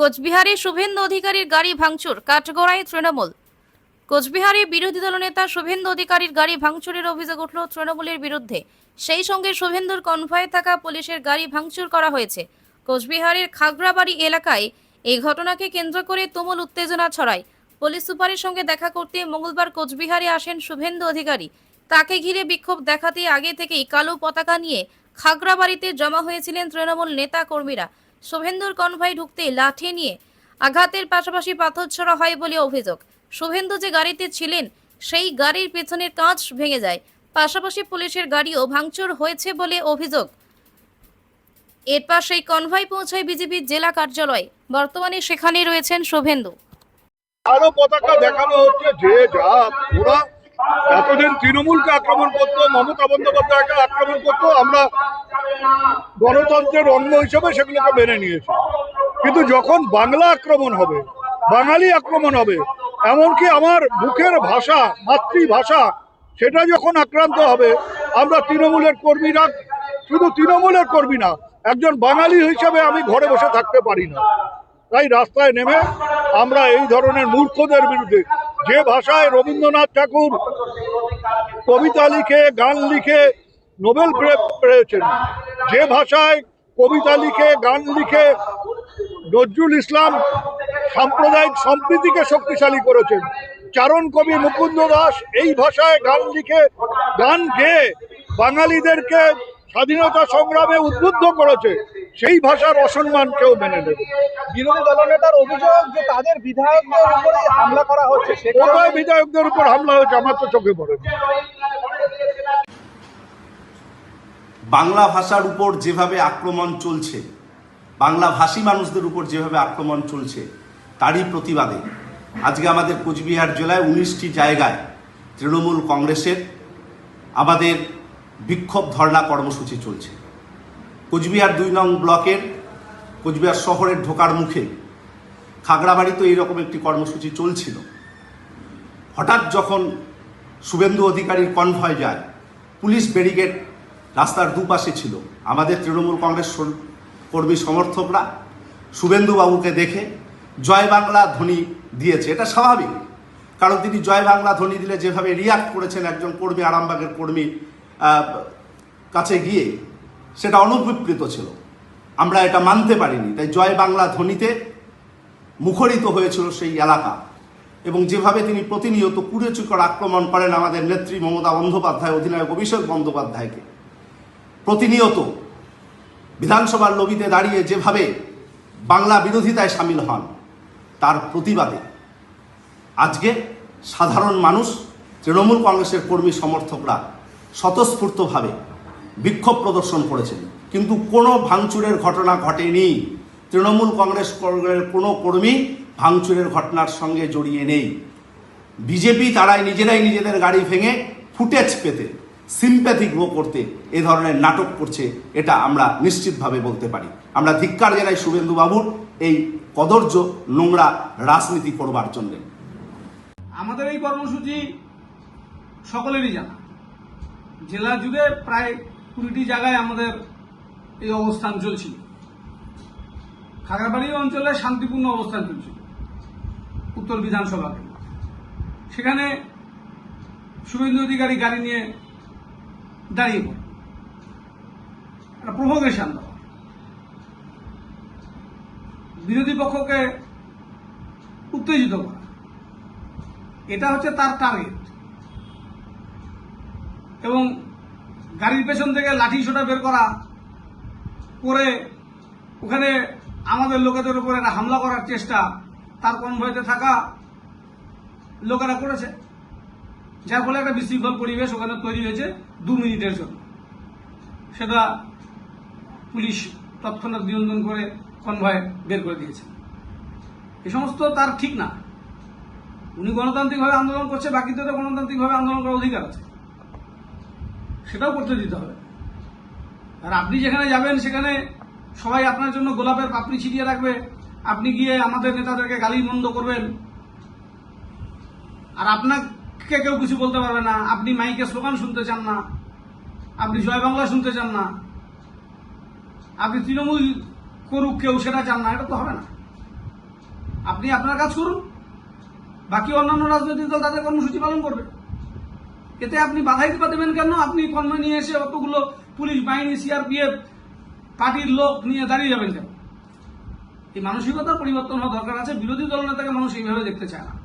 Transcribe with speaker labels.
Speaker 1: কোচবিহারে শুভেন্দু অধিকারীর গাড়ি ভাঙচুর, কাঠগড়ায় তৃণমূল। কোচবিহারে বিরোধী দলনেতা শুভেন্দু অধিকারীর গাড়ি ভাঙচুরের অভিযোগ উঠল তৃণমূলের বিরুদ্ধে। সেই সঙ্গে শুভেন্দুর কনভয়ে থাকা পুলিশের গাড়ি ভাঙচুর করা হয়েছে। কোচবিহারের খাগড়াবাড়ি এলাকায় এই ঘটনাকে কেন্দ্র করে তুমুল উত্তেজনা ছড়ায়। পুলিশ সুপারের সঙ্গে দেখা করতে মঙ্গলবার কোচবিহারে আসেন শুভেন্দু অধিকারী। তাকে ঘিরে বিক্ষোভ দেখাতে আগে থেকেই কালো পতাকা নিয়ে খাগড়াবাড়িতে জমা হয়েছিলেন তৃণমূল নেতা কর্মীরা। শুভেন্দুর কনভয় ঢুকতে লাঠি নিয়ে আঘাতের পাশাপাশি পাথর ছড়া হয় বলে অভিযোগ। শুভেন্দু যে গাড়িতে ছিলেন, সেই গাড়ির পেছনের কাঁচ ভেঙে যায়। পাশাপাশি পুলিশের গাড়িও ভাঙচুর হয়েছে বলে অভিযোগ। এরপর সেই কনভয় পৌঁছায় বিজেপির জেলা কার্যালয়ে। বর্তমানে সেখানে রয়েছেন শুভেন্দু।
Speaker 2: কালো পতাকা দেখানো হচ্ছে যে যা ওরা এতদিন তৃণমূলকে আক্রমণ করতো, মমতা বন্দ্যোপাধ্যায়কে আক্রমণ করতো, আমরা গণতন্ত্রের অঙ্গ হিসেবে সেগুলোকে মেনে নিয়েছে। কিন্তু যখন বাংলা আক্রমণ হবে, বাঙালি আক্রমণ হবে, এমনকি আমার বুকের ভাষা, মাতৃভাষা, সেটা যখন আক্রান্ত হবে, আমরা তৃণমূলের কর্মীরা, শুধু তৃণমূলের কর্মী না, একজন বাঙালি হিসেবে আমি ঘরে বসে থাকতে পারি না। তাই রাস্তায় নেমে আমরা এই ধরনের মূর্খদের বিরুদ্ধে, যে ভাষায় রবীন্দ্রনাথ ঠাকুর কবিতা লিখে, গান লিখে নোবেল পেয়েছেন। যে ভাষায় কবিতা লিখে গান লিখে নজরুল ইসলাম সাম্প্রদায়িক সম্প্রীতিকে শক্তিশালী করেছেন। চারণ কবি মুকুন্দ দাস এই ভাষায় গান লিখে গান গেয়ে বাঙালিদেরকে স্বাধীনতা সংগ্রামে উদ্বুদ্ধ করেছে। সেই ভাষার অসম্মান কেউ মেনে নেবে
Speaker 3: বিরোধী দলনেতার অভিযোগ যে তাদের বিধায়কদের উপরে হামলা করা হচ্ছে
Speaker 2: কোথায় বিধায়কদের উপর হামলা হয়েছে আমার তো চোখে পড়ে
Speaker 4: বাংলা ভাষার উপর যেভাবে আক্রমণ চলছে, বাংলা ভাষী মানুষদের উপর যেভাবে আক্রমণ চলছে, তারই প্রতিবাদে আজকে আমাদের কোচবিহার জেলায় উনিশটি জায়গায় তৃণমূল কংগ্রেসের আমাদের বিক্ষোভ ধর্ণা কর্মসূচি চলছে। কোচবিহার দুই নং ব্লকের, কোচবিহার শহরের ঢোকার মুখে খাগড়াবাড়িতে এইরকম একটি কর্মসূচি চলছিল। হঠাৎ যখন শুভেন্দু অধিকারীর কনভয় যায়, পুলিশ ব্যারিকেড রাস্তার দুপাশে ছিল আমাদের তৃণমূল কংগ্রেস কর্মী সমর্থকরা। শুভেন্দু বাবুকে দেখে জয় বাংলা ধ্বনি দিয়েছে। এটা স্বাভাবিক, কারণ তিনি জয় বাংলা ধ্বনি দিলে যেভাবে রিয়াক্ট করেছেন একজন কর্মী, আরামবাগের কর্মী কাছে গিয়ে সেটা অনুপ্রীত ছিল। আমরা এটা মানতে পারিনি। তাই জয় বাংলা ধ্বনিতে মুখরিত হয়েছিল সেই এলাকা। এবং যেভাবে তিনি প্রতিনিয়ত কুড়েচুকর আক্রমণ করেন আমাদের নেত্রী মমতা বন্দ্যোপাধ্যায়, অধিনায়ক অভিষেক বন্দ্যোপাধ্যায়কে। প্রতিনিয়ত বিধানসভার লবিতে দাঁড়িয়ে যেভাবে বাংলা বিরোধিতায় সামিল হন, তার প্রতিবাদে আজকে সাধারণ মানুষ, তৃণমূল কংগ্রেসের কর্মী সমর্থকরা স্বতঃস্ফূর্তভাবে বিক্ষোভ প্রদর্শন করেছেন। কিন্তু কোনো ভাঙচুরের ঘটনা ঘটেনি। তৃণমূল কংগ্রেস কোনো কর্মী ভাঙচুরের ঘটনার সঙ্গে জড়িয়ে নেই। বিজেপি তারাই নিজেরাই নিজেদের গাড়ি ভেঙে ফুটেজ পেতে সিম্প্যাথি গ্রো করতে এ ধরনের নাটক করছে, এটা আমরা নিশ্চিতভাবে বলতে পারি। আমরা ধিক্কার জানাই শুভেন্দু বাবুর এই কদর্য নোংরা রাজনীতি করবার জন্যে।
Speaker 5: আমাদের এই কর্মসূচি সকলেরই জানা। জেলা জুড়ে প্রায় কুড়িটি জায়গায় আমাদের এই অবস্থান চলছিল। খাগড়াবাড়ি অঞ্চলে শান্তিপূর্ণ অবস্থান চলছিল, উত্তর বিধানসভা সেখানে শুভেন্দু অধিকারী গাড়ি নিয়ে দাঁড়িয়ে পড়ে। একটা প্রভোকেশন দেওয়া বিরোধী পক্ষকে উত্তেজিত করা। এটা হচ্ছে তার টার্গেট এবং গাড়ির পেছন থেকে লাঠি সোটা বের করা করে ওখানে আমাদের লোকেদের উপর একটা হামলা করার চেষ্টা তার কনভয়েতে থাকা লোকেরা করেছে। যার ফলে একটা বিশৃঙ্খল পরিবেশ ওখানে তৈরি হয়েছে দু মিনিটের জন্য। সেটা পুলিশ তৎক্ষণাৎ নিয়ন্ত্রণ করে কনভয় বের করে দিয়েছে। এ সমস্ত তার ঠিক না। উনি গণতান্ত্রিকভাবে আন্দোলন করছে, বাকিদের তো গণতান্ত্রিকভাবে আন্দোলন করার অধিকার আছে। সেটাও করতে দিতে হবে। আর আপনি যেখানে যাবেন, সেখানে সবাই আপনার জন্য গোলাপের পাপড়ি ছিটিয়ে রাখবে। আপনি গিয়ে আমাদের নেতাদেরকে গালি মন্দ করবেন। আর আপনাকে কেউ কিছু বলতে পারবে না। আপনি মাইকে স্লোগান শুনতে চান না। আপনি জয় বাংলা শুনতে চান না। আপনি তৃণমূল করুক কেউ, সেটা চান না। এটা তো হবে না। আপনি আপনার কাজ করুন। বাকি অন্যান্য রাজনৈতিক দল তাদের কর্মসূচি পালন করবে। এতে আপনি বাধাই দিতে দেবেন কেন? আপনি কর্ম নিয়ে এসে অতগুলো পুলিশ বাহিনী, সিআরপিএফ, পার্টির লোক নিয়ে দাঁড়িয়ে যাবেন কেন? এই মানসিকতার পরিবর্তন হওয়া দরকার আছে। বিরোধী দল নেতাকে মানুষ এইভাবে দেখতে চায় না।